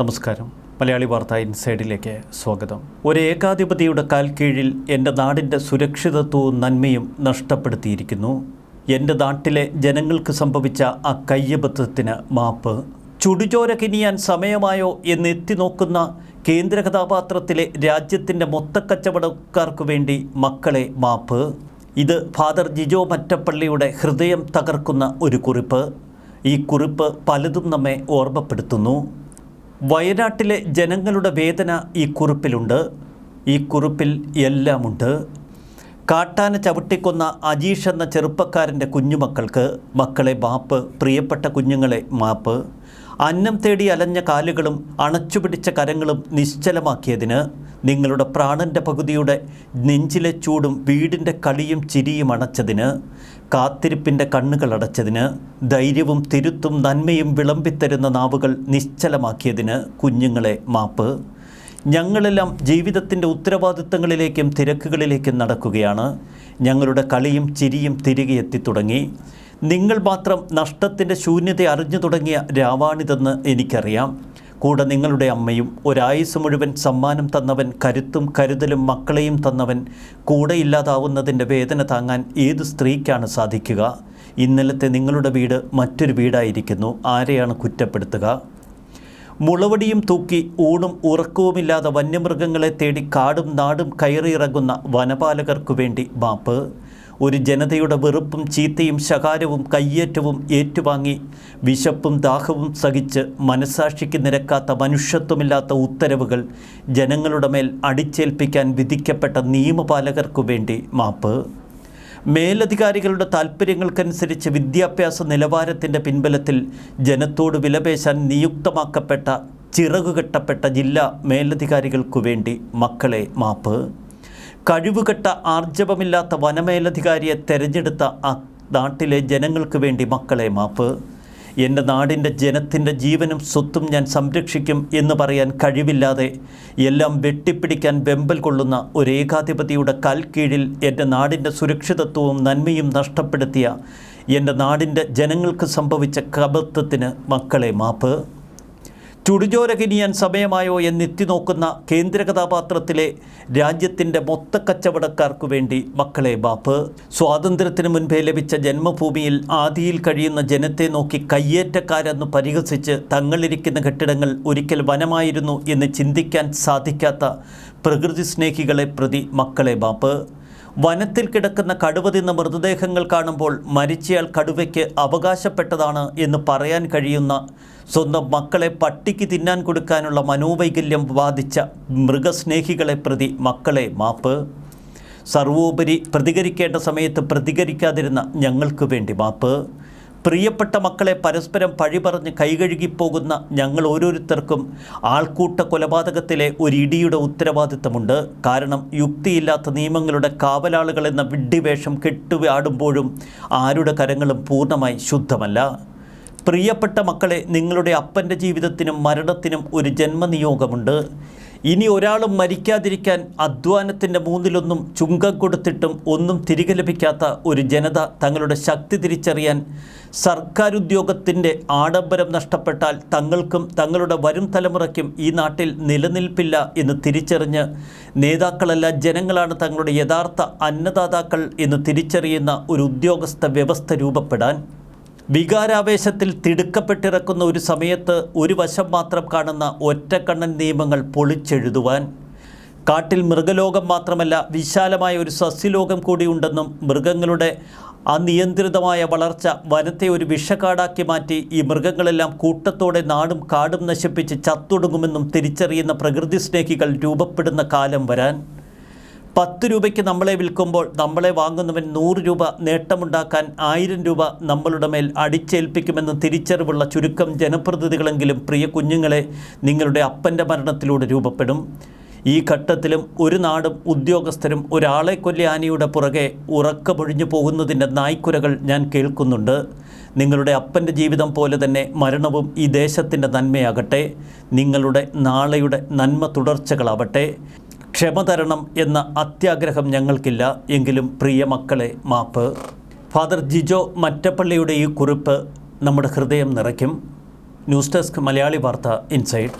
നമസ്കാരം. മലയാളി വാർത്ത ഇൻസൈഡിലേക്ക് സ്വാഗതം. ഒരു ഏകാധിപതിയുടെ കാൽ കീഴിൽ എന്റെ നാടിന്റെ സുരക്ഷിതത്വവും നന്മയും നഷ്ടപ്പെടുത്തിയിരിക്കുന്നു. എന്റെ നാട്ടിലെ ജനങ്ങൾക്ക് സംഭവിച്ച ആ കയ്യബദ്ധത്തിന് മാപ്പ്. ചുടുചോര കിനിയാൻ സമയമായോ എന്ന് എത്തി നോക്കുന്ന കേന്ദ്ര കഥാപാത്രത്തിലെ രാജ്യത്തിന്റെ മൊത്തക്കച്ചവടക്കാർക്ക് വേണ്ടി മക്കളെ മാപ്പ്. ഇത് ഫാദർ ജിജോ മറ്റപ്പള്ളിയുടെ ഹൃദയം തകർക്കുന്ന ഒരു കുറിപ്പ്. ഈ കുറിപ്പ് പലതും നമ്മെ ഓർമ്മപ്പെടുത്തുന്നു. വയനാട്ടിലെ ജനങ്ങളുടെ വേദന ഈ കുറിപ്പിലുണ്ട്. ഈ കുറിപ്പിൽ എല്ലാമുണ്ട്. കാട്ടാന ചവിട്ടിക്കൊന്ന അജീഷ് എന്ന ചെറുപ്പക്കാരന്റെ കുഞ്ഞുമക്കൾക്ക് മക്കളെ മാപ്പ് പ്രിയപ്പെട്ട കുഞ്ഞുങ്ങളെ മാപ്പ്. അന്നം തേടി അലഞ്ഞ കാലുകളും അണച്ചുപിടിച്ച കരങ്ങളും നിശ്ചലമാക്കിയതിന് നിങ്ങളുടെ പ്രാണന്റെ പകുതിയുടെ നെഞ്ചിലെ ചൂടും വീടിന്റെ കളിയും ചിരിയും അണച്ചതിന് കാത്തിരിപ്പിന്റെ കണ്ണുകൾ അടച്ചതിന് ധൈര്യവും തിരുത്തും നന്മയും വിളമ്പിത്തരുന്ന നാവുകൾ നിശ്ചലമാക്കിയതിന് കുഞ്ഞുങ്ങളെ മാപ്പ്. ഞങ്ങളെല്ലാം ജീവിതത്തിന്റെ ഉത്തരവാദിത്തങ്ങളിലേക്കും തിരക്കുകളിലേക്കും നടക്കുകയാണ്. ഞങ്ങളുടെ കളിയും ചിരിയും തിരികെ എത്തിത്തുടങ്ങി നിങ്ങൾ മാത്രം നഷ്ടത്തിന്റെ ശൂന്യത അറിഞ്ഞു തുടങ്ങിയ രാവാണിതെന്ന് എനിക്കറിയാം. കൂടെ നിങ്ങളുടെ അമ്മയും ഒരായുസ് മുഴുവൻ സമ്മാനം തന്നവൻ കരുത്തും കരുതലും മക്കളെയും തന്നവൻ കൂടെ ഇല്ലാതാവുന്നതിന്റെ വേദന താങ്ങാൻ ഏത് സ്ത്രീക്കാണ് സാധിക്കുക? ഇന്നലത്തെ നിങ്ങളുടെ വീട് മറ്റൊരു വീടായിരിക്കുന്നു. ആരെയാണ് കുറ്റപ്പെടുത്തുക? മുളവടിയും തൂക്കി ഊണും ഉറക്കവുമില്ലാതെ വന്യമൃഗങ്ങളെ തേടി കാടും നാടും കയറിയിറങ്ങുന്ന വനപാലകർക്കു വേണ്ടി മാപ്പ്. ഒരു ജനതയുടെ വെറുപ്പും ചീത്തയും ശകാരവും കയ്യേറ്റവും ഏറ്റുവാങ്ങി വിശപ്പും ദാഹവും സഹിച്ച് മനസാക്ഷിക്ക് നിരക്കാത്ത മനുഷ്യത്വമില്ലാത്ത ഉത്തരവുകൾ ജനങ്ങളുടെ മേൽ അടിച്ചേൽപ്പിക്കാൻ വിധിക്കപ്പെട്ട നിയമപാലകർക്കു വേണ്ടി മാപ്പ്. മേലധികാരികളുടെ താൽപ്പര്യങ്ങൾക്കനുസരിച്ച് വിദ്യാഭ്യാസ നിലവാരത്തിന്റെ പിൻബലത്തിൽ ജനത്തോട് വിലപേശാൻ നിയുക്തമാക്കപ്പെട്ട ചിറകുകെട്ടപ്പെട്ട ജില്ലാ മേലധികാരികൾക്കു വേണ്ടി മക്കളെ മാപ്പ്. കഴിവുകെട്ട ആർജവമില്ലാത്ത വനമേലധികാരിയെ തെരഞ്ഞെടുത്ത ആ നാട്ടിലെ ജനങ്ങൾക്ക് വേണ്ടി മക്കളെ മാപ്പ്. എന്റെ നാടിന്റെ ജനത്തിന്റെ ജീവനും സ്വത്തും ഞാൻ സംരക്ഷിക്കും എന്ന് പറയാൻ കഴിവില്ലാതെ എല്ലാം വെട്ടിപ്പിടിക്കാൻ വെമ്പൽ കൊള്ളുന്ന ഒരു ഏകാധിപതിയുടെ കാൽക്കീഴിൽ കീഴിൽ എന്റെ നാടിന്റെ സുരക്ഷിതത്വവും നന്മയും നഷ്ടപ്പെടുത്തിയ എന്റെ നാടിന്റെ ജനങ്ങൾക്ക് സംഭവിച്ച കബത്വത്തിന് മക്കളെ മാപ്പ്. ചുടുചോര കിനിയാൻ സമയമായോ എന്നെത്തി നോക്കുന്ന കേന്ദ്ര കഥാപാത്രത്തിലെ രാജ്യത്തിന്റെ മൊത്തക്കച്ചവടക്കാർക്കു വേണ്ടി മക്കളെ ബാപ്പ്. സ്വാതന്ത്ര്യത്തിന് മുൻപേ ലഭിച്ച ജന്മഭൂമിയിൽ ആദിയിൽ കഴിയുന്ന ജനത്തെ നോക്കി കയ്യേറ്റക്കാരെന്ന് പരിഹസിച്ച് തങ്ങളിരിക്കുന്ന കെട്ടിടങ്ങൾ ഒരിക്കൽ വനമായിരുന്നു എന്ന് ചിന്തിക്കാൻ സാധിക്കാത്ത പ്രകൃതി സ്നേഹികളെ പ്രതി മക്കളെ ബാപ്പ്. വനത്തിൽ കിടക്കുന്ന കടുവ തിന്ന മൃതദേഹങ്ങൾ കാണുമ്പോൾ മരിച്ചയാൾ കടുവയ്ക്ക് അവകാശപ്പെട്ടതാണ് എന്ന് പറയാൻ കഴിയുന്ന സ്വന്തം മക്കളെ പട്ടിക്ക് തിന്നാൻ കൊടുക്കാനുള്ള മനോവൈകല്യം ബാധിച്ച മൃഗസ്നേഹികളെ പ്രതി മക്കളെ മാപ്പ്. സർവോപരി പ്രതികരിക്കേണ്ട സമയത്ത് പ്രതികരിക്കാതിരുന്ന ഞങ്ങൾക്ക് വേണ്ടി മാപ്പ്. പ്രിയപ്പെട്ട മക്കളെ പരസ്പരം പഴി പറഞ്ഞ് കൈകഴുകിപ്പോകുന്ന ഞങ്ങൾ ഓരോരുത്തർക്കും ആൾക്കൂട്ട കൊലപാതകത്തിലെ ഒരു ഇടിയുടെ ഉത്തരവാദിത്തമുണ്ട്. കാരണം യുക്തിയില്ലാത്ത നിയമങ്ങളുടെ കാവലാളുകൾ എന്ന വിഡ്ഢിവേഷം കെട്ടുവാടുമ്പോഴും ആരുടെ കരങ്ങളും പൂർണമായി ശുദ്ധമല്ല. പ്രിയപ്പെട്ട മക്കളെ നിങ്ങളുടെ അപ്പന്റെ ജീവിതത്തിനും മരണത്തിനും ഒരു ജന്മനിയോഗമുണ്ട്. ഇനി ഒരാളും മരിക്കാതിരിക്കാൻ അധ്വാനത്തിന്റെ മൂന്നിലൊന്നും ചുങ്കം കൊടുത്തിട്ടും ഒന്നും തിരികെ ലഭിക്കാത്ത ഒരു ജനത തങ്ങളുടെ ശക്തി തിരിച്ചറിയാൻ സർക്കാർ ഉദ്യോഗത്തിന്റെ ആഡംബരം നഷ്ടപ്പെട്ടാൽ തങ്ങൾക്കും തങ്ങളുടെ വരും തലമുറയ്ക്കും ഈ നാട്ടിൽ നിലനിൽപ്പില്ല എന്ന് തിരിച്ചറിഞ്ഞ് നേതാക്കളല്ല ജനങ്ങളാണ് തങ്ങളുടെ യഥാർത്ഥ അന്നദാതാക്കൾ എന്ന് തിരിച്ചറിയുന്ന ഒരു ഉദ്യോഗസ്ഥ വ്യവസ്ഥ രൂപപ്പെടാൻ വികാരാവേശത്തിൽ തിടുക്കപ്പെട്ടിറക്കുന്ന ഒരു സമയത്ത് ഒരു വശം മാത്രം കാണുന്ന ഒറ്റക്കണ്ണൻ നിയമങ്ങൾ പൊളിച്ചെഴുതുവാൻ. കാട്ടിൽ മൃഗലോകം മാത്രമല്ല വിശാലമായ ഒരു സസ്യലോകം കൂടിയുണ്ടെന്നും മൃഗങ്ങളുടെ അനിയന്ത്രിതമായ വളർച്ച വനത്തെ ഒരു വിഷക്കാടാക്കി മാറ്റി ഈ മൃഗങ്ങളെല്ലാം കൂട്ടത്തോടെ നാടും കാടും നശിപ്പിച്ച് ചത്തൊടുങ്ങുമെന്നും തിരിച്ചറിയുന്ന പ്രകൃതി സ്നേഹികൾ രൂപപ്പെടുന്ന കാലം വരാൻ. പത്ത് രൂപയ്ക്ക് നമ്മളെ വിൽക്കുമ്പോൾ നമ്മളെ വാങ്ങുന്നവൻ നൂറ് രൂപ നേട്ടമുണ്ടാക്കാൻ ആയിരം രൂപ നമ്മളുടെ മേൽ അടിച്ചേൽപ്പിക്കുമെന്ന് തിരിച്ചറിവുള്ള ചുരുക്കം ജനപ്രതിനിധികളെങ്കിലും പ്രിയ കുഞ്ഞുങ്ങളെ നിങ്ങളുടെ അപ്പന്റെ മരണത്തിലൂടെ രൂപപ്പെടും. ഈ ഘട്ടത്തിലും ഒരു നാടും ഉദ്യോഗസ്ഥരും ഒരാളെ കൊല്ലി ആനയുടെ പുറകെ ഉറക്കമൊഴിഞ്ഞു പോകുന്നതിന്റെ നായ്ക്കുരകൾ ഞാൻ കേൾക്കുന്നുണ്ട്. നിങ്ങളുടെ അപ്പന്റെ ജീവിതം പോലെ തന്നെ മരണവും ഈ ദേശത്തിന്റെ നന്മയാകട്ടെ. നിങ്ങളുടെ നാളെയുടെ നന്മ തുടർച്ചകളാവട്ടെ. ക്ഷമ തരണം എന്ന അത്യാഗ്രഹം ഞങ്ങൾക്കില്ല. എങ്കിലും പ്രിയ മക്കളെ മാപ്പ്. ഫാദർ ജിജോ മറ്റപ്പള്ളിയുടെ ഈ കുറിപ്പ് നമ്മുടെ ഹൃദയം നിറയ്ക്കും. ന്യൂസ് ഡെസ്ക് മലയാളി വാർത്ത ഇൻസൈഡ്.